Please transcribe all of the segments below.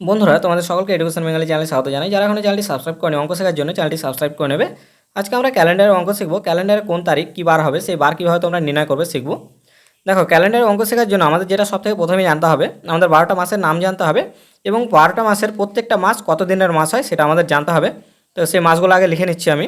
বন্ধুরা, তোমাদের সকলকে এডুকেশন বেঙ্গালি চ্যানেলে স্বাগত জানাই। যারা এখন চ্যানেলটি সাবস্ক্রাইব করেনি, অঙ্ক শেখার জন্য চ্যানেলটি সাবস্ক্রাইব করে নেবে। আজকে আমরা ক্যালেন্ডারের অঙ্ক শিখব। ক্যালেন্ডারে কোন তারিখ কী বার হবে, সেই বার কীভাবে তোমরা নির্ণয় করবে শিখব। দেখো ক্যালেন্ডারের অঙ্ক শেখার জন্য আমাদের যেটা সব থেকে প্রথমে জানতে হবে, আমাদের বারোটা মাসের নাম জানতে হবে এবং বারোটা মাসের প্রত্যেকটা মাস কত দিনের মাস হয় সেটা আমাদের জানতে হবে। তো সেই মাসগুলো আগে লিখে নিচ্ছি আমি।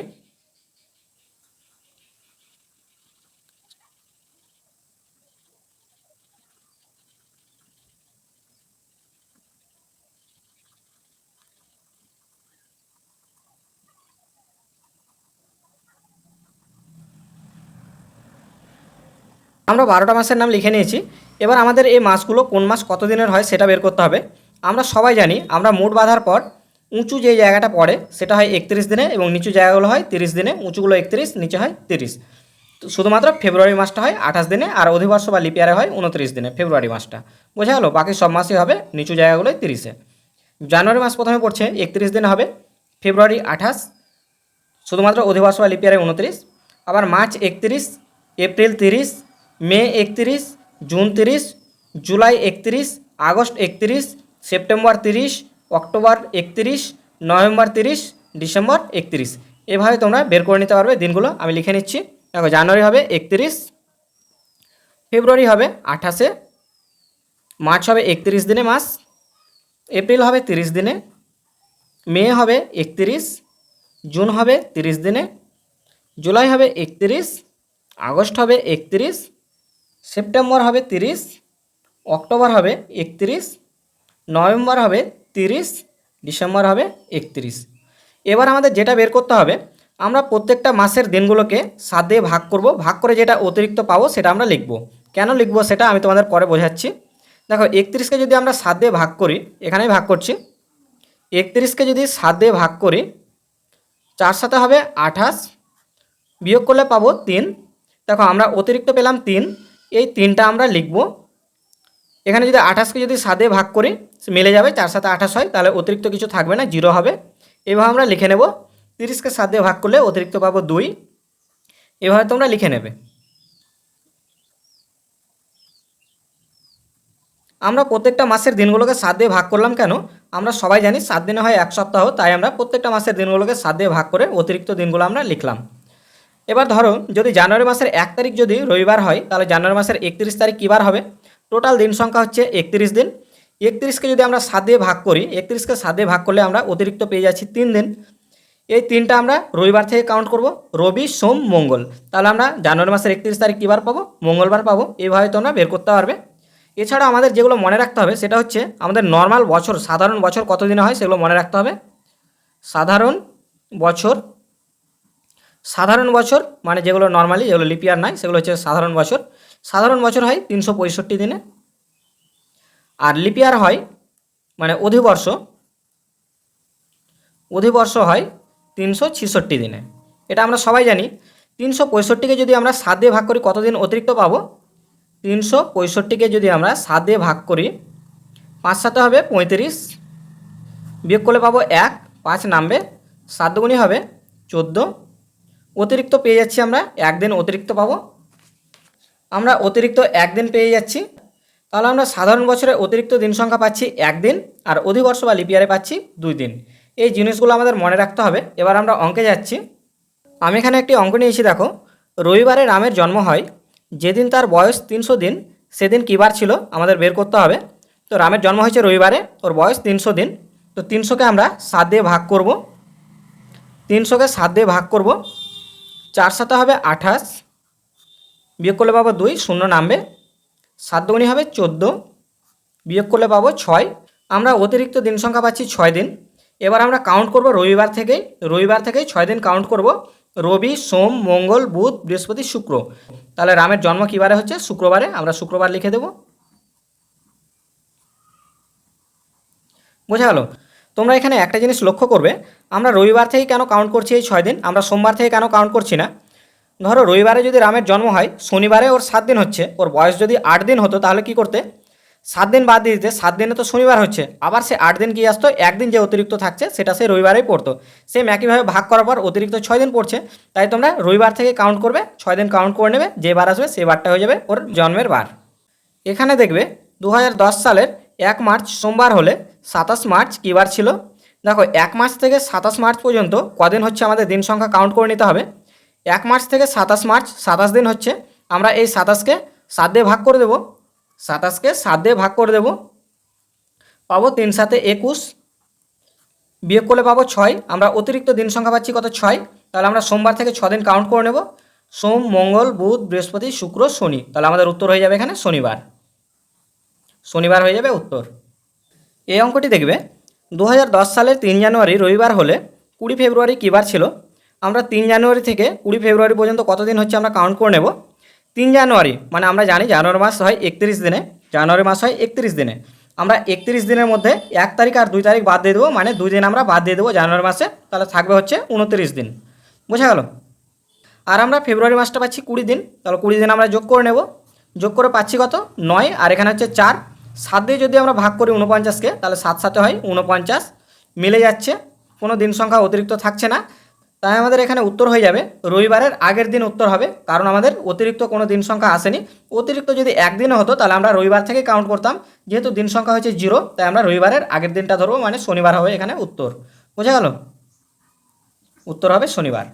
আমরা বারোটা মাসের নাম লিখে নিয়েছি। এবার আমাদের এই মাসগুলো কোন মাস কত দিনের হয় সেটা বের করতে হবে। আমরা সবাই জানি, আমরা মুড বাঁধার পর উঁচু যে জায়গাটা পড়ে সেটা হয় একত্রিশ দিনে এবং নিচু জায়গাগুলো হয় তিরিশ দিনে, উঁচুগুলো একত্রিশ, নিচে হয় তিরিশ। শুধুমাত্র ফেব্রুয়ারি মাসটা হয় আঠাশ দিনে আর অধিবর্ষ বা লিপিয়ারে হয় উনত্রিশ দিনে, ফেব্রুয়ারি মাসটা। বোঝা গেলো? বাকি সব মাসই হবে নিচু জায়গাগুলোয় তিরিশে। জানুয়ারি মাস প্রথমে পড়ছে, একত্রিশ দিনে হবে, ফেব্রুয়ারি আঠাশ, শুধুমাত্র অধিবর্ষ বা লিপিয়ারে উনত্রিশ। আবার মার্চ একত্রিশ, এপ্রিল তিরিশ মে একত্রিশ, জুন তিরিশ, জুলাই একত্রিশ, আগস্ট একত্রিশ, সেপ্টেম্বর তিরিশ, অক্টোবর একত্রিশ, নভেম্বর তিরিশ, ডিসেম্বর একত্রিশ। এভাবে তোমরা বের করে নিতে পারবে দিনগুলো। আমি লিখে নিচ্ছি। দেখো, জানুয়ারি হবে একত্রিশ, ফেব্রুয়ারি হবে আঠাশে, মার্চ হবে একত্রিশ দিনে মাস, এপ্রিল হবে তিরিশ দিনে, মে হবে একত্রিশ, জুন হবে তিরিশ দিনে, জুলাই হবে একত্রিশ, আগস্ট হবে একত্রিশ সেপ্টেম্বর হবে তিরিশ, অক্টোবর হবে একত্রিশ, নভেম্বর হবে তিরিশ, ডিসেম্বর হবে একত্রিশ। এবার আমাদের যেটা বের করতে হবে, আমরা প্রত্যেকটা মাসের দিনগুলোকে সাত ভাগ করব, ভাগ করে যেটা অতিরিক্ত পাবো সেটা আমরা লিখব। কেন লিখব সেটা আমি তোমাদের পরে বোঝাচ্ছি। দেখো, একত্রিশকে যদি আমরা সাত ভাগ করি, এখানেই ভাগ করছি। একত্রিশকে যদি সাত ভাগ করি, চার সাথে হবে আঠাশ, বিয়োগ করলে পাবো তিন। দেখো, আমরা অতিরিক্ত পেলাম তিন এই তিনটা আমরা লিখব। এখানে যদি আঠাশকে যদি সাদে ভাগ করি মিলে যাবে, চার সাথে আঠাশ হয়, তাহলে অতিরিক্ত কিছু থাকবে না, জিরো হবে। এভাবে আমরা লিখে নেব। তিরিশকে সাত দিয়ে ভাগ করলে অতিরিক্ত পাবো দুই। এভাবে তোমরা লিখে নেবে। আমরা প্রত্যেকটা মাসের দিনগুলোকে সাত দিয়ে ভাগ করলাম কেন? আমরা সবাই জানি সাত দিনে হয় এক সপ্তাহ, তাই আমরা প্রত্যেকটা মাসের দিনগুলোকে সাত দিয়ে ভাগ করে অতিরিক্ত দিনগুলো আমরা লিখলাম। এবার ধরো যদি জানুয়ারি মাসের এক তারিখ যদি রবিবার হয়, তাহলে জানুয়ারি মাসের একত্রিশ তারিখ কী বার হবে? টোটাল দিন সংখ্যা হচ্ছে একত্রিশ দিন। একত্রিশকে যদি আমরা সাত দিয়ে ভাগ করি, একত্রিশকে সাত দিয়ে ভাগ করলে আমরা অতিরিক্ত পেয়ে যাচ্ছি তিন দিন। এই তিনটা আমরা রবিবার থেকে কাউন্ট করব, রবি, সোম, মঙ্গল। তাহলে আমরা জানুয়ারি মাসের একত্রিশ তারিখ কী বার পাবো? মঙ্গলবার পাবো। এইভাবে তোমরা বের করতে পারবে। এছাড়া আমাদের যেগুলো মনে রাখতে হবে, সেটা হচ্ছে আমাদের নর্মাল বছর, সাধারণ বছর কত দিনে হয় সেগুলো মনে রাখতে হবে। সাধারণ বছর সাধারণ বছর মানে যেগুলো নর্মালি যেগুলো লিপিয়ার নাই, সেগুলো হচ্ছে সাধারণ বছর। সাধারণ বছর হয় তিনশো পঁয়ষট্টি দিনে। আর লিপিয়ার হয় মানে অধিবর্ষ অধিবর্ষ হয় তিনশো ছেষট্টি দিনে। এটা আমরা সবাই জানি। তিনশো পঁয়ষট্টিকে যদি আমরা সাত দিয়ে ভাগ করি, কতদিন অতিরিক্ত পাবো? তিনশো পঁয়ষট্টিকে যদি আমরা সাত দিয়ে ভাগ করি, পাঁচ সাথে হবে পঁয়ত্রিশ। বিয়োগ করলে পাবো এক, পাঁচ নামবে, সাত দুগুণি হবে চোদ্দ। অতিরিক্ত পেয়ে যাচ্ছি আমরা, একদিন অতিরিক্ত পাবো। আমরা অতিরিক্ত একদিন পেয়ে যাচ্ছি। তাহলে আমরা সাধারণ বছরে অতিরিক্ত দিন সংখ্যা পাচ্ছি একদিন আর অধিবর্ষ বা লিপিয়ারে পাচ্ছি দুই দিন। এই জিনিসগুলো আমাদের মনে রাখতে হবে। এবার আমরা অঙ্কে যাচ্ছি। আমি এখানে একটি অঙ্ক নিয়েছি, দেখো। রবিবারে রামের জন্ম হয়। যেদিন তার বয়স তিনশো দিন, সেদিন কী বার ছিল আমাদের বের করতে হবে। তো রামের জন্ম হয়েছে রবিবারে, ওর বয়স তিনশো দিন। তো তিনশোকে আমরা সাত দিয়ে ভাগ করব। তিনশোকে সাত দিয়ে ভাগ করব। চার সাথে হবে আঠাশ, বিয়োগ করলে পাবো দুই, শূন্য নামবে। সাত দুগুণি হবে চোদ্দ, বিয়োগ করলে পাবো ছয়। আমরা অতিরিক্ত দিন সংখ্যা পাচ্ছি ছয় দিন। এবার আমরা কাউন্ট করব রবিবার থেকেই রবিবার থেকেই ছয় দিন কাউন্ট করব। রবি, সোম, মঙ্গল, বুধ, বৃহস্পতি, শুক্র। তাহলে রামের জন্ম কী বারে হচ্ছে? শুক্রবারে। আমরা শুক্রবার লিখে দেব। বোঝা গেল? তোমরা এখানে একটা জিনিস লক্ষ্য করবে, আমরা রবিবার থেকে কেন কাউন্ট করছি এই ছয় দিন? আমরা সোমবার থেকে কেন কাউন্ট করছি না? ধরো রবিবারে যদি রামের জন্ম হয়, শনিবারে ওর সাত দিন হচ্ছে, ওর বয়স যদি আট দিন হতো তাহলে কি করতে? সাত দিন বাদ দিয়ে দিতে, সাত দিনে তো শনিবার হচ্ছে, আবার সে আট দিন কি আসতো? একদিন যে অতিরিক্ত থাকছে, সেটা সে রবিবারেই পড়তো। সেম একইভাবে ভাগ করার পর অতিরিক্ত ছয় দিন পড়ছে, তাই তোমরা রবিবার থেকে কাউন্ট করবে, ছয় দিন কাউন্ট করে নেবে, যে বার আসবে সেই বারটা হয়ে যাবে ওর জন্মের বার। এখানে দেখবে দু সালের এক মার্চ সোমবার হলে সাতাশ মার্চ কী বার ছিল। দেখো, এক মার্চ থেকে সাতাশ মার্চ পর্যন্ত কদিন হচ্ছে আমাদের দিন সংখ্যা কাউন্ট করে নিতে হবে। এক মার্চ থেকে সাতাশ মার্চ, সাতাশ দিন হচ্ছে আমরা এই সাতাশকে সাত দিয়ে ভাগ করে দেবো। সাতাশকে সাত দিয়ে ভাগ করে দেবো। পাবো তিন সাথে একুশ। বিয়োগ করলে পাবো ছয়। আমরা অতিরিক্ত দিন সংখ্যা পাচ্ছি কত? ছয়। তাহলে আমরা সোমবার থেকে দিন কাউন্ট করে নেব। সোম, মঙ্গল, বুধ, বৃহস্পতি, শুক্র, শনি। তাহলে আমাদের উত্তর হয়ে যাবে এখানে শনিবার। শনিবার হয়ে যাবে উত্তর। এই অঙ্কটি দেখবে দু হাজার দশ সালের তিন জানুয়ারি রবিবার হলে কুড়ি ফেব্রুয়ারি কী বার ছিল? আমরা তিন জানুয়ারি থেকে কুড়ি ফেব্রুয়ারি পর্যন্ত কতদিন হচ্ছে আমরা কাউন্ট করে নেব? তিন জানুয়ারি মানে আমরা জানি জানুয়ারি মাস হয় একত্রিশ দিনে, জানুয়ারি মাস হয় একত্রিশ দিনে। আমরা একত্রিশ দিনের মধ্যে এক তারিখ আর দুই তারিখ বাদ দিয়ে দেবো মানে দুই দিন আমরা বাদ দিয়ে দেবো জানুয়ারি মাসে, তাহলে থাকবে হচ্ছে উনত্রিশ দিন। বোঝা গেল? আর আমরা ফেব্রুয়ারি মাসটা পাচ্ছি কুড়ি দিন, তাহলে কুড়ি দিন আমরা যোগ করে নেব। যোগ করে পাচ্ছি কত? নয়, আর এখানে হচ্ছে চার। সাত দিয়ে যদি আমরা ভাগ করি উনপঞ্চাশকে তাহলে সাত সাথে হয় উনপঞ্চাশ মিলে যাচ্ছে, কোনো দিন সংখ্যা অতিরিক্ত থাকছে না। তাই আমাদের এখানে উত্তর হয়ে যাবে, রবিবারের আগের দিন উত্তর হবে, কারণ আমাদের অতিরিক্ত কোনো দিন সংখ্যা আসেনি। অতিরিক্ত যদি একদিনও হতো, তাহলে আমরা রবিবার থেকে কাউন্ট করতাম, যেহেতু দিন সংখ্যা হচ্ছে জিরো তাই আমরা রবিবারের আগের দিনটা ধরবো মানে শনিবার হবে এখানে উত্তর। বোঝা গেল? উত্তর হবে শনিবার।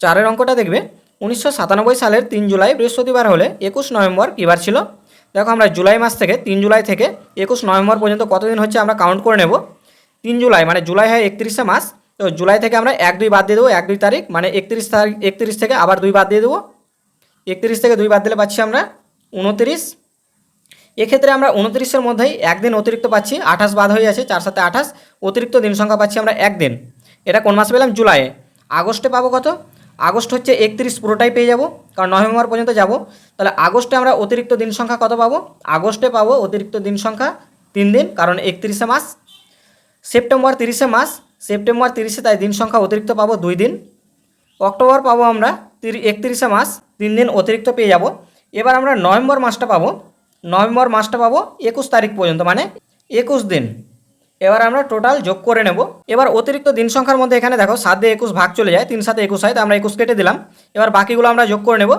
চারের অঙ্কটা দেখবে, উনিশশো সাতানব্বই সালের তিন জুলাই বৃহস্পতিবার হলে একুশ নভেম্বর কী বার ছিল দেখো আমরা জুলাই মাস থেকে, তিন জুলাই থেকে একুশ নভেম্বর পর্যন্ত কতদিন হচ্ছে আমরা কাউন্ট করে নেব? তিন জুলাই মানে জুলাই হয় একত্রিশে মাস, তো জুলাই থেকে আমরা এক, দুই বাদ দিয়ে দেবো, এক, দুই তারিখ মানে একত্রিশ তারিখ, একত্রিশ থেকে আবার দুই বাদ দিয়ে দেবো। একত্রিশ থেকে দুই বাদ দিলে পাচ্ছি আমরা উনত্রিশ। এক্ষেত্রে আমরা উনত্রিশের মধ্যেই একদিন অতিরিক্ত পাচ্ছি, আঠাশ বাদ হয়ে আছে, চার সাথে আঠাশ। অতিরিক্ত দিন সংখ্যা পাচ্ছি আমরা একদিন। এটা কোন মাসে পেলাম? জুলাইয়ে। আগস্টে পাবো কত? আগস্ট হচ্ছে একত্রিশ পুরোটাই পেয়ে যাব, কারণ নভেম্বর পর্যন্ত যাব। তাহলে আগস্টে আমরা অতিরিক্ত দিন সংখ্যা কত পাবো? আগস্টে পাবো অতিরিক্ত দিন সংখ্যা তিন দিন, কারণ একত্রিশে মাস। সেপ্টেম্বর তিরিশে মাস, সেপ্টেম্বর তিরিশে তাই দিন সংখ্যা অতিরিক্ত পাবো দুই দিন। অক্টোবর পাবো আমরা তিরি, একত্রিশে মাস, তিন দিন অতিরিক্ত পেয়ে যাব। এবার আমরা নভেম্বর মাসটা পাবো। নভেম্বর মাসটা পাবো একুশ তারিখ পর্যন্ত মানে একুশ দিন। এবার আমরা টোটাল যোগ করে নেব। এবার অতিরিক্ত দিন সংখ্যার মধ্যে এখানে দেখো সাত দিয়ে একুশ ভাগ চলে যায়, তিন সাথে একুশ হয়, তো আমরা একুশ কেটে দিলাম। এবার বাকিগুলো আমরা যোগ করে নেব।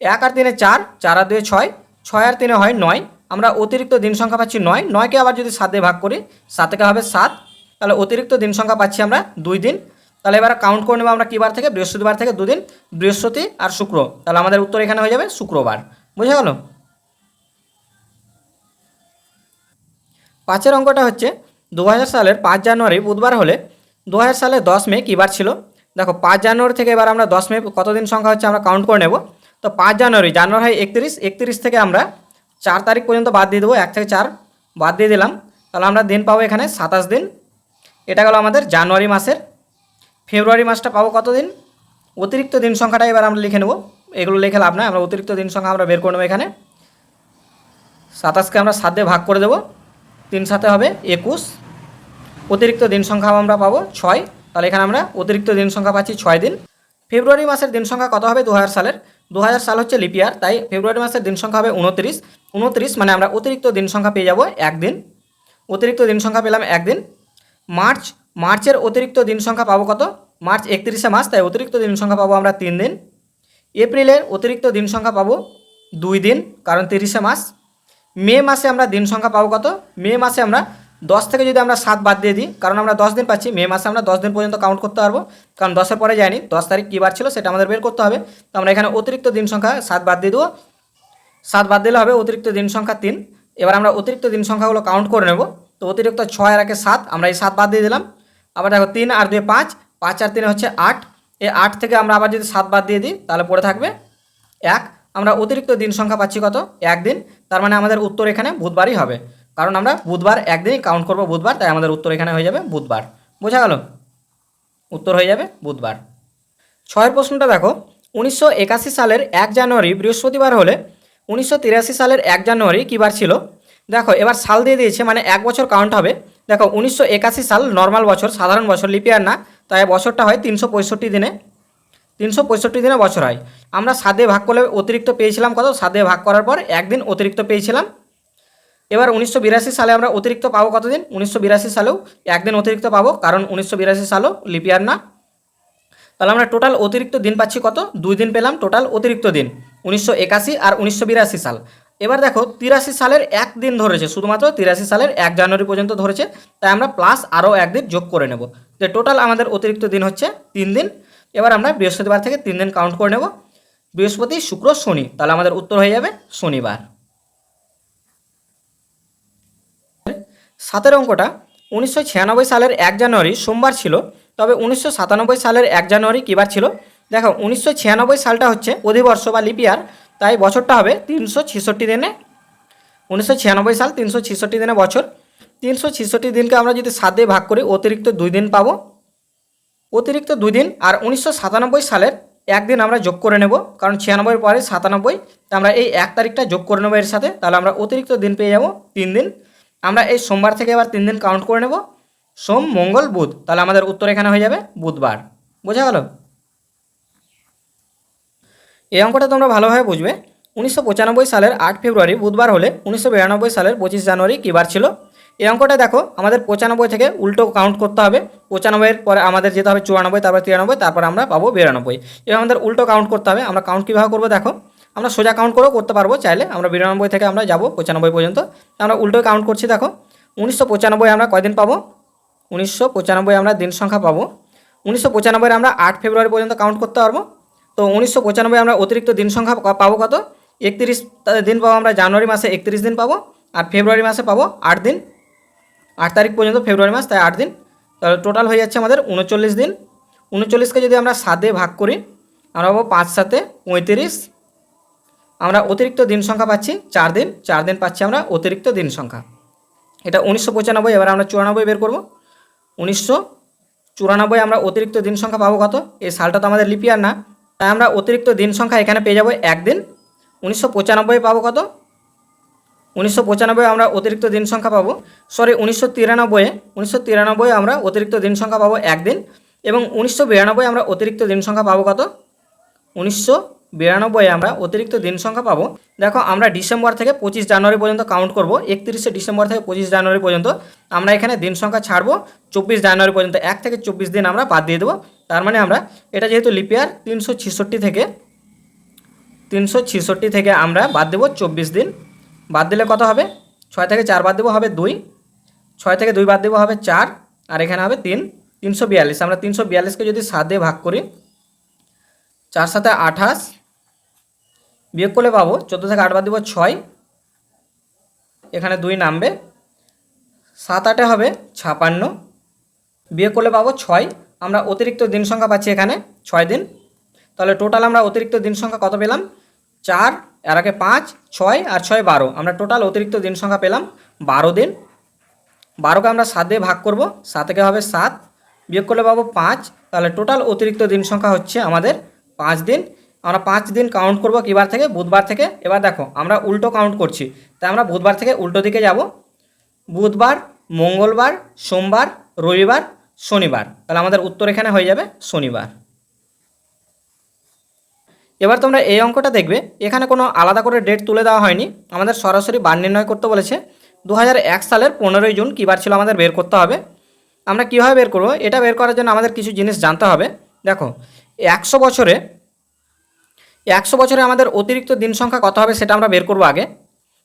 এক আর তিনে চার চার আর দুয়ে ছয় ছয় আর তিনে হয় নয়। আমরা অতিরিক্ত দিন সংখ্যা পাচ্ছি নয়, নয়কে আবার যদি সাত দিয়ে ভাগ করি, সাতকে হবে সাত। তাহলে অতিরিক্ত দিন সংখ্যা পাচ্ছি আমরা দুই দিন। তাহলে এবার কাউন্ট করে নেব আমরা কী বার থেকে? বৃহস্পতিবার থেকে দুদিন, বৃহস্পতি আর শুক্র। তাহলে আমাদের উত্তর এখানে হয়ে যাবে শুক্রবার। বুঝে গেল? পাঁচের অঙ্কটা হচ্ছে দু হাজার সালের পাঁচ জানুয়ারি বুধবার হলে দু সালের দশ মে কী বার ছিল? দেখো, পাঁচ জানুয়ারি থেকে এবার আমরা দশ মে কতদিন সংখ্যা হচ্ছে আমরা কাউন্ট করে নেব। তো পাঁচ জানুয়ারি জানুয়ারি হয় একত্রিশ একত্রিশ থেকে আমরা চার তারিখ পর্যন্ত বাদ দিয়ে দেবো, এক থেকে চার বাদ দিয়ে দিলাম। তাহলে আমরা দিন পাবো এখানে সাতাশ দিন। এটা গেল আমাদের জানুয়ারি মাসের। ফেব্রুয়ারি মাসটা পাবো কত দিন অতিরিক্ত দিন সংখ্যাটা এবার আমরা লিখে নেব। এগুলো লিখে লাভ নয় আমরা অতিরিক্ত দিন সংখ্যা আমরা বের করে নেব এখানে। সাতাশকে আমরা সাত দিয়ে ভাগ করে দেবো। তিন সাথে হবে একুশ। অতিরিক্ত দিন সংখ্যা আমরা পাবো ছয়। তাহলে এখানে আমরা অতিরিক্ত দিন সংখ্যা পাচ্ছি ছয় দিন। ফেব্রুয়ারি মাসের দিন সংখ্যা কত হবে? দু হাজার সালের। দু হাজার সাল হচ্ছে লিপিয়ার তাই ফেব্রুয়ারি মাসের দিন সংখ্যা হবে উনত্রিশ। উনত্রিশ মানে আমরা অতিরিক্ত দিন সংখ্যা পেয়ে যাব একদিন অতিরিক্ত দিন সংখ্যা পেলাম একদিন মার্চ, মার্চের অতিরিক্ত দিন সংখ্যা পাবো কত? মার্চ একত্রিশে মাস, তাই অতিরিক্ত দিন সংখ্যা পাবো আমরা তিন দিন। এপ্রিলের অতিরিক্ত দিন সংখ্যা পাবো দুই দিন, কারণ তিরিশে মাস। মে মাসে আমরা দিন সংখ্যা পাবো কত? মে মাসে আমরা দশ থেকে যদি আমরা সাত বাদ দিয়ে দিই, কারণ আমরা দশ দিন পাচ্ছি, মে মাসে আমরা দশ দিন পর্যন্ত কাউন্ট করতে পারব। কারণ দশের পরে যায়নি, দশ তারিখ কী বার ছিল সেটা আমাদের বের করতে হবে। তো আমরা এখানে অতিরিক্ত দিন সংখ্যা সাত বাদ দিয়ে দেবো। সাত বাদ দিলে হবে অতিরিক্ত দিন সংখ্যা তিন। এবার আমরা অতিরিক্ত দিন সংখ্যাগুলো কাউন্ট করে নেব। তো অতিরিক্ত ছয় আর একে সাত, আমরা এই সাত বাদ দিয়ে দিলাম। আবার দেখো তিন আর দুই পাঁচ পাঁচ আর তিনে হচ্ছে আট। এই আট থেকে আমরা আবার যদি সাত বাদ দিয়ে দিই, তাহলে পড়ে থাকবে এক। আমরা অতিরিক্ত দিন সংখ্যা পাচ্ছি কত? একদিন তার মানে আমাদের উত্তর এখানে বুধবারই হবে। কারণ আমরা বুধবার একদিনই কাউন্ট করব বুধবার, তাই আমাদের উত্তর এখানে হয়ে যাবে বুধবার। বোঝা গেল? উত্তর হয়ে যাবে বুধবার। ছয়ের প্রশ্নটা দেখো। উনিশশো একাশি সালের এক জানুয়ারি, বৃহস্পতিবার হলে উনিশশো তিরাশি সালের এক জানুয়ারি কী বার ছিল? দেখো, এবার সাল দিয়ে দিয়েছে মানে এক বছর কাউন্ট হবে। দেখো, উনিশশো একাশি সাল নর্মাল বছর, সাধারণ বছর লিপিয়ার না। তাই বছরটা হয় তিনশো পঁয়ষট্টি দিনে। তিনশো পঁয়ষট্টি দিনে বছর হয়। আমরা সাদে ভাগ করলে অতিরিক্ত পেয়েছিলাম কত? সাদে ভাগ করার পর একদিন অতিরিক্ত পেয়েছিলাম। এবার উনিশশো বিরাশি সালে আমরা অতিরিক্ত পাবো কতদিন? উনিশশো বিরাশি সালেও একদিন অতিরিক্ত পাবো, কারণ উনিশশো বিরাশি সালও লিপিয়ার না। তাহলে আমরা টোটাল অতিরিক্ত দিন পাচ্ছি কত? দুই দিন পেলাম, টোটাল অতিরিক্ত দিন, উনিশশো একাশি আর উনিশশো বিরাশি সাল। এবার দেখো, তিরাশি সালের এক দিন ধরেছে, শুধুমাত্র তিরাশি সালের এক জানুয়ারি পর্যন্ত ধরেছে, তাই আমরা প্লাস আরও একদিন যোগ করে নেব। যে টোটাল আমাদের অতিরিক্ত দিন হচ্ছে তিন দিন। এবার আমরা বৃহস্পতিবার থেকে তিন দিন কাউন্ট করে নেব। বৃহস্পতি, শুক্র, শনি। তাহলে আমাদের উত্তর হয়ে যাবে শনিবার। সাতের অঙ্কটা উনিশশো ছিয়ানব্বই সালের এক জানুয়ারি, সোমবার ছিল। তবে উনিশশো সাতানব্বই সালের এক জানুয়ারি কীবার ছিল? দেখো, উনিশশো ছিয়ানব্বই সালটা হচ্ছে অধিবর্ষ বা লিপিয়ার তাই বছরটা হবে তিনশো ছেষট্টি দিনে। উনিশশো ছিয়ানব্বই সাল তিনশো ছেষট্টি দিনে বছর। তিনশো ছেষট্টি দিনকে আমরা যদি সাত দিয়ে ভাগ করি, অতিরিক্ত দুই দিন পাবো। অতিরিক্ত দুই দিন আর উনিশশো সাতানব্বই সালের একদিন আমরা যোগ করে নেব, কারণ ছিয়ানব্বইয়ের পরে সাতানব্বই, তা আমরা এই এক তারিখটা যোগ করে নেব এর সাথে, তাহলে আমরা অতিরিক্ত দিন পেয়ে যাব তিন দিন। আমরা এই সোমবার থেকে এবার তিন দিন কাউন্ট করে নেব, সোম, মঙ্গল, বুধ, তাহলে আমাদের উত্তর এখানে হয়ে যাবে বুধবার। বোঝা গেল? এই অঙ্কটা তোমরা ভালোভাবে বুঝবে। উনিশশো পঁচানব্বই সালের আট ফেব্রুয়ারি, বুধবার হলে উনিশশো বিরানব্বই সালের পঁচিশ জানুয়ারি কী বার ছিল? এই অঙ্কটা দেখো, আমাদের পঁচানব্বই থেকে উল্টো কাউন্ট করতে হবে। পঁচানব্বইয়ের পরে আমাদের যেতে হবে চুরানব্বই, তারপর তিরানব্বই, তারপর আমরা পাবো বিরানব্বই। এবার আমাদের উল্টো কাউন্ট করতে হবে, আমরা কাউন্ট কীভাবে করব দেখো? আমরা সোজা কাউন্ট করেও করতে পারব চাইলে, আমরা বিরানব্বই থেকে আমরা যাব পঁচানব্বই পর্যন্ত। আমরা উল্টো কাউন্ট করছি দেখো, উনিশশো পঁচানব্বই আমরা কয়দিন পাবো? উনিশশো পঁচানব্বই আমরা দিন সংখ্যা পাবো। উনিশশো পঁচানব্বই আমরা আট ফেব্রুয়ারি পর্যন্ত কাউন্ট করতে পারব। তো উনিশশো পঁচানব্বই আমরা অতিরিক্ত দিন সংখ্যা পাবো কত? একত্রিশ দিন পাবো আমরা জানুয়ারি মাসে একত্রিশ দিন পাবো, আর ফেব্রুয়ারি মাসে পাবো আট দিন। আট তারিখ পর্যন্ত ফেব্রুয়ারি মাস, তাই আট দিন। তাহলে টোটাল হয়ে যাচ্ছে আমাদের উনচল্লিশ দিন। উনচল্লিশকে যদি আমরা সাতে ভাগ করি, আমরা পাবো পাঁচ সাতে পঁয়ত্রিশ। আমরা অতিরিক্ত দিন সংখ্যা পাচ্ছি চার দিন চার দিন পাচ্ছি আমরা অতিরিক্ত দিন সংখ্যা। এটা উনিশশো পঁচানব্বই, এবার আমরা চুরানব্বই বের করব। উনিশশো চুরানব্বই আমরা অতিরিক্ত দিন সংখ্যা পাবো কত? এই সালটা তো আমাদের লিপিয়ার না। তাই আমরা অতিরিক্ত দিন সংখ্যা এখানে পেয়ে যাব একদিন। উনিশশো পঁচানব্বই পাবো কত? উনিশশো পঁচানব্বই আমরা অতিরিক্ত দিন সংখ্যা পাবো। সরি উনিশশো তিরানব্বই উনিশশো তিরানব্বই আমরা অতিরিক্ত দিন সংখ্যা পাবো একদিন। এবং উনিশশো বিরানব্বই আমরা অতিরিক্ত দিন সংখ্যা পাবো কত? উনিশশো বিরানব্বই আমরা অতিরিক্ত দিন সংখ্যা পাবো। দেখো, আমরা ডিসেম্বর থেকে পঁচিশ জানুয়ারি পর্যন্ত কাউন্ট করব। একত্রিশে ডিসেম্বর থেকে পঁচিশ জানুয়ারি পর্যন্ত আমরা এখানে দিন সংখ্যা ছাড়বো। চব্বিশ জানুয়ারি পর্যন্ত এক থেকে চব্বিশ দিন আমরা বাদ দিয়ে দেবো। তার মানে আমরা, এটা যেহেতু লিপিয়ার তিনশো ছেষট্টি থেকে, তিনশো ছেষট্টি থেকে আমরা বাদ দেবো চব্বিশ দিন। বাদ দিলে কত হবে? ছয় থেকে চার বাদ দেবো হবে দুই। ছয় থেকে দুই বাদ দেবো হবে চার। আর এখানে হবে তিন। তিনশো বিয়াল্লিশ। আমরা তিনশো বিয়াল্লিশকে যদি সাত দিয়ে ভাগ করি, চার সাথে আঠাশ বিয়োগ করলে পাবো চোদ্দ থেকে আট বাদ দেবো ছয়। এখানে দুই নামবে। সাত আটে হবে ছাপান্ন। বিয়োগ করলে পাবো ছয়। আমরা অতিরিক্ত দিন সংখ্যা পাচ্ছি এখানে ছয় দিন। তাহলে টোটাল আমরা অতিরিক্ত দিন সংখ্যা কত পেলাম? চার। এর আগে পাঁচ, ছয় আর ছয় বারো। আমরা টোটাল অতিরিক্ত দিন সংখ্যা পেলাম বারো দিন। বারোকে আমরা সাত দিয়ে ভাগ করব সাত থেকে হবে সাত। বিয়োগ করলে পাবো পাঁচ। তাহলে টোটাল অতিরিক্ত দিন সংখ্যা হচ্ছে আমাদের পাঁচ দিন। আমরা পাঁচ দিন কাউন্ট করব কিবার থেকে? বুধবার থেকে। এবার দেখো, আমরা উল্টো কাউন্ট করছি। তাই আমরা বুধবার থেকে উল্টো দিকে যাব। বুধবার, মঙ্গলবার, সোমবার, রবিবার, শনিবার। তাহলে আমাদের উত্তর এখানে হয়ে যাবে শনিবার। এবার তোমরা এই অঙ্কটা দেখবে। এখানে কোনো আলাদা করে ডেট তুলে দেওয়া হয়নি। আমাদের সরাসরি বার নির্ণয় করতে বলেছে। দু হাজার এক সালের পনেরোই জুন কী বার ছিল আমাদের বের করতে হবে? আমরা কীভাবে বের করব? এটা বের করার জন্য আমাদের কিছু জিনিস জানতে হবে। দেখো, একশো বছরে একশো বছরে আমাদের অতিরিক্ত দিন সংখ্যা কত হবে সেটা আমরা বের করব আগে।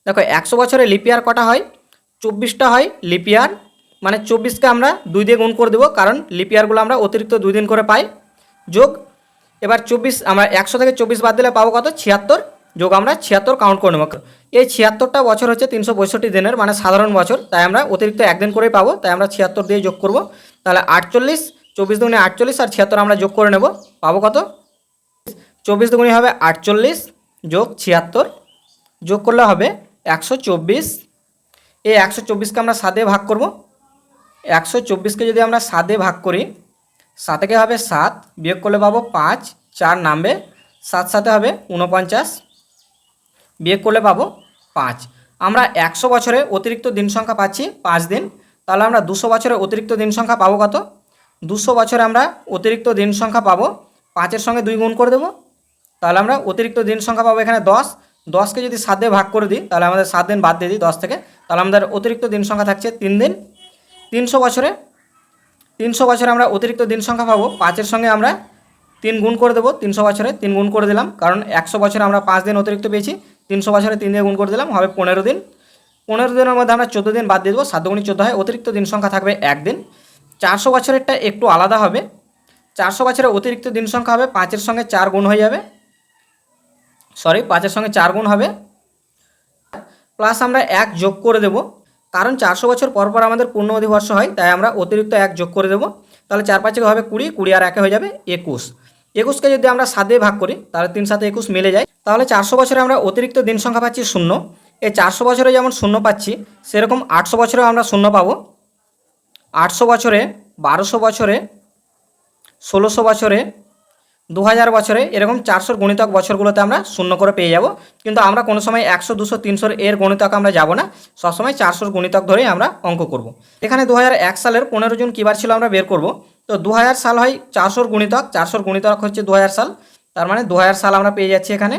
দেখো, একশো বছরে লিপিয়ার কটা হয়? চব্বিশটা হয় লিপিয়ার মানে চব্বিশকে আমরা দুই দিয়ে গুণ করে দেবো, কারণ লিপিয়ারগুলো আমরা অতিরিক্ত দুই দিন করে পাই। যোগ এবার চব্বিশ, আমরা একশো থেকে চব্বিশ বাদ দিলে পাবো কত? ছিয়াত্তর। যোগ আমরা ছিয়াত্তর কাউন্ট করে নেব। এই ছিয়াত্তরটা বছর হচ্ছে তিনশো পঁয়ষট্টি দিনের মানে সাধারণ বছর। তাই আমরা অতিরিক্ত একদিন করেই পাবো। তাই আমরা ছিয়াত্তর দিয়ে যোগ করব। তাহলে আটচল্লিশ, চব্বিশ দুগুণে আটচল্লিশ আর ছিয়াত্তর আমরা যোগ করে নেব। পাবো কত? চব্বিশ দুগুণে হবে আটচল্লিশ যোগ ছিয়াত্তর। যোগ করলে হবে একশো চব্বিশ। এই একশো চব্বিশকে আমরা সাদে ভাগ করব। একশো চব্বিশকে যদি আমরা সাদে ভাগ করি সাতেকে হবে সাত, বিয়োগ করলে পাবো পাঁচ, চার নামবে, সাত সাথে হবে উনপঞ্চাশ বিয়োগ করলে পাবো পাঁচ। আমরা একশো বছরে অতিরিক্ত দিন সংখ্যা পাচ্ছি পাঁচ দিন, তাহলে আমরা দুশো বছরে অতিরিক্ত দিন সংখ্যা পাবো কত? দুশো বছরে আমরা অতিরিক্ত দিন সংখ্যা পাবো পাঁচের সঙ্গে দুই গুণ করে দেবো, তাহলে আমরা অতিরিক্ত দিন সংখ্যা পাবো এখানে দশ। দশকে যদি সাত দিয়ে ভাগ করে দিই, তাহলে আমাদের সাত দিন বাদ দিয়ে দিই দশ থেকে, তাহলে আমাদের অতিরিক্ত দিন সংখ্যা থাকছে তিন দিন। তিনশো বছরে তিনশো বছরে আমরা অতিরিক্ত দিন সংখ্যা পাবো। পাঁচের সঙ্গে আমরা তিন গুণ করে দেবো, তিনশো বছরে তিন গুণ করে দিলাম। কারণ একশো বছরে আমরা পাঁচ দিন অতিরিক্ত পেয়েছি, তিনশো বছরে তিন দিয়ে গুণ করে দিলাম, হবে পনেরো দিন। পনেরো দিনের মধ্যে আমরা চোদ্দ দিন বাদ দিয়ে দেবো, সাত চোদ্দ হয়, অতিরিক্ত দিন সংখ্যা থাকবে একদিন চারশো বছরেরটা একটু আলাদা হবে। চারশো বছরের অতিরিক্ত দিন সংখ্যা হবে, পাঁচের সঙ্গে চার গুণ হয়ে যাবে। সরি পাঁচের সঙ্গে চার গুণ হবে। প্লাস আমরা এক যোগ করে দেব। কারণ চারশো বছর পর পর আমাদের পূর্ণ অধিবর্ষ হয়, তাই আমরা অতিরিক্ত এক যোগ করে দেব। তাহলে চার পাঁচে হবে কুড়ি কুড়ি আর একে হয়ে যাবে একুশ। একুশকে যদি আমরা সাত দিয়ে ভাগ করি, তাহলে তিন সাথে একুশ মিলে যায়। তাহলে চারশো বছরে আমরা অতিরিক্ত দিন সংখ্যা পাচ্ছি শূন্য। এই চারশো বছরে যেমন শূন্য পাচ্ছি, সেরকম আটশো বছরেও আমরা শূন্য পাবো। আটশো বছরে বারোশো বছরে, ষোলোশো বছরে দু হাজার বছরে এরকম চারশোর গণিতক বছরগুলোতে আমরা শূন্য করে পেয়ে যাব। কিন্তু আমরা কোনো সময় একশো, দুশো, তিনশোর এর গণিতক আমরা যাব না। সবসময় চারশোর গণিতক ধরেই আমরা অঙ্ক করব। এখানে দু সালের পনেরো জুন কী বার ছিল আমরা বের করব? তো দু হাজার সাল হয় চারশোর গণিতক চারশোর গণিতক হচ্ছে দু হাজার সাল। তার মানে দু হাজার সাল আমরা পেয়ে যাচ্ছি এখানে।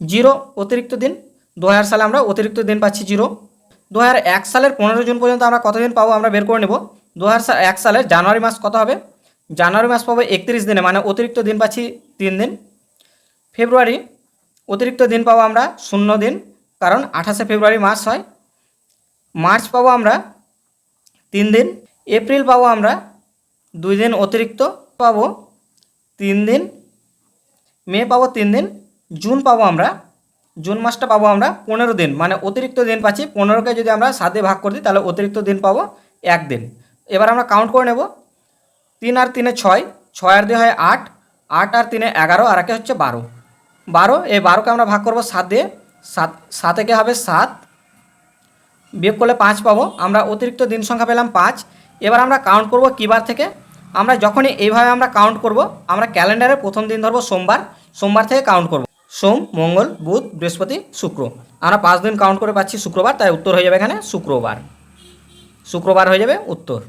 জিরো অতিরিক্ত দিন দু হাজার সালে আমরা অতিরিক্ত দিন পাচ্ছি জিরো। দু সালের পনেরো জুন পর্যন্ত আমরা কতদিন পাবো আমরা বের করে নেব? দু সালের জানুয়ারি মাস কত হবে? জানুয়ারি মাস পাবো একত্রিশ দিনে মানে অতিরিক্ত দিন পাচ্ছি তিন দিন। ফেব্রুয়ারি, অতিরিক্ত দিন পাবো আমরা শূন্য দিন, কারণ আঠাশে ফেব্রুয়ারি মাস হয়। মার্চ পাবো আমরা তিন দিন, এপ্রিল পাবো আমরা দুই দিন অতিরিক্ত পাবো তিন দিন, মে পাবো তিন দিন, জুন পাবো আমরা, জুন মাসটা পাবো আমরা পনেরো দিন মানে অতিরিক্ত দিন পাচ্ছি পনেরোকে যদি আমরা সাতে ভাগ করে দিই, তাহলে অতিরিক্ত দিন পাবো এক দিন। এবার আমরা কাউন্ট করে নেব তিন আর তিনে ছয় ছয় আর দিয়ে হয় আট আট আর তিনে এগারো, আর একে হচ্ছে বারো। বারো, এই বারোকে আমরা ভাগ করব সাত দিয়ে। সাত সাতেকে হবে সাত। বিয়োগ করলে পাঁচ পাবো। আমরা অতিরিক্ত দিন সংখ্যা পেলাম পাঁচ। এবার আমরা কাউন্ট করব কিবার থেকে। আমরা যখনই এইভাবে আমরা কাউন্ট করব, আমরা ক্যালেন্ডারের প্রথম দিন ধরবো সোমবার। সোমবার থেকে কাউন্ট করব। সোম, মঙ্গল, বুধ, বৃহস্পতি, শুক্র। আমরা পাঁচ দিন কাউন্ট করে পাচ্ছি শুক্রবার, তাই উত্তর হয়ে যাবে এখানে শুক্রবার। শুক্রবার হয়ে যাবে উত্তর।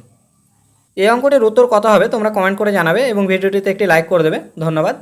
এই অঙ্কটির উত্তর কত হবে তোমরা কমেন্ট করে জানাবে এবং ভিডিওটিতে একটি লাইক করে দেবে। ধন্যবাদ।